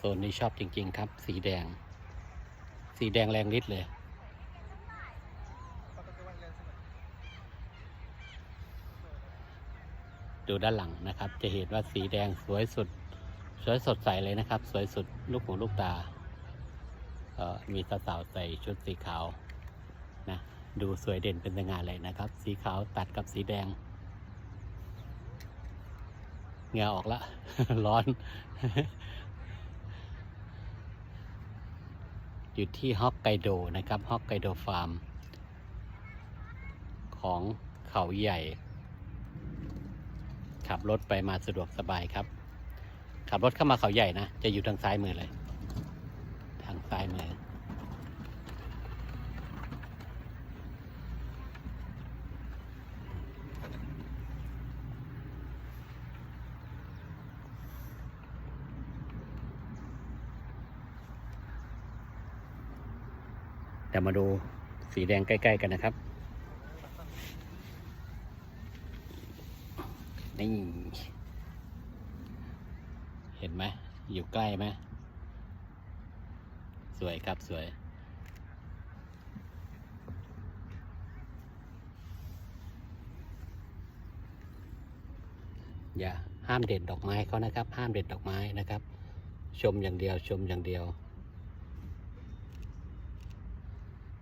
โซนนี้ชอบจริง ๆ ครับ สีแดง สีแดงแรงฤทธิ์เลย ดูด้านหลังนะครับ จะเห็นว่าสีแดงสวยสุด สวยสดใสเลยนะครับ สวยสุดลูกหูลูกตาเอ่อมีสาวๆใส่ชุดสีขาวนะดูสวยเด่นเป็นสง่าเลยนะครับ สีขาวตัดกับสีแดงเหงื่อออกละ ร้อน อยู่ที่ฮอกไกโดนะครับฮอกไกโดฟาร์ม ของเขาใหญ่ ขับรถไปมาสะดวกสบายครับ ขับรถเข้ามาเขาใหญ่นะ จะอยู่ทางซ้ายมือเลย ทางซ้ายมือ เดี๋ยวมาดูสีแดงใกล้ ๆ กันนะครับ นี่ เห็นไหมอยู่ใกล้ไหมสวยครับสวย อย่าห้ามเด็ดดอกไม้เขานะครับ ห้ามเด็ดดอกไม้นะครับ ชมอย่างเดียวชมอย่างเดียว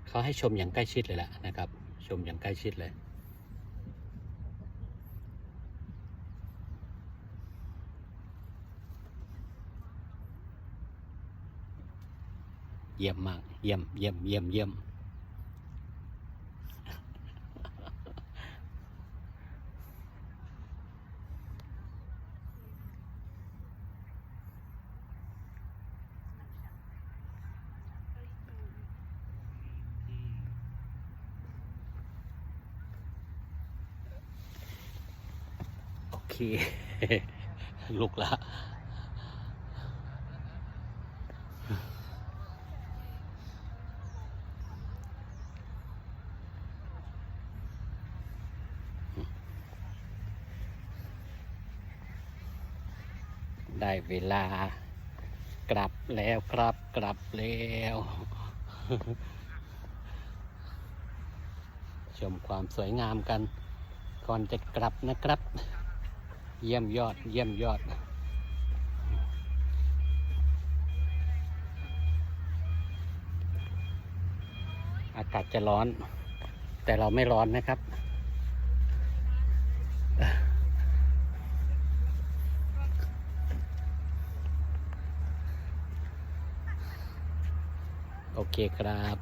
เขาให้ชมอย่างใกล้ชิดเลยแหละนะครับ ชมอย่างใกล้ชิดเลย เยี่ยมมาก เยี่ยมเยี่ยมเยี่ยมเยี่ยม คลุกละได้เวลากลับแล้วครับกลับแล้ว ชมความสวยงามกัน ก่อนจะกลับนะครับ เยี่ยมยอด เยี่ยมยอด อากาศจะร้อน แต่เราไม่ร้อนนะครับ โอเคครับ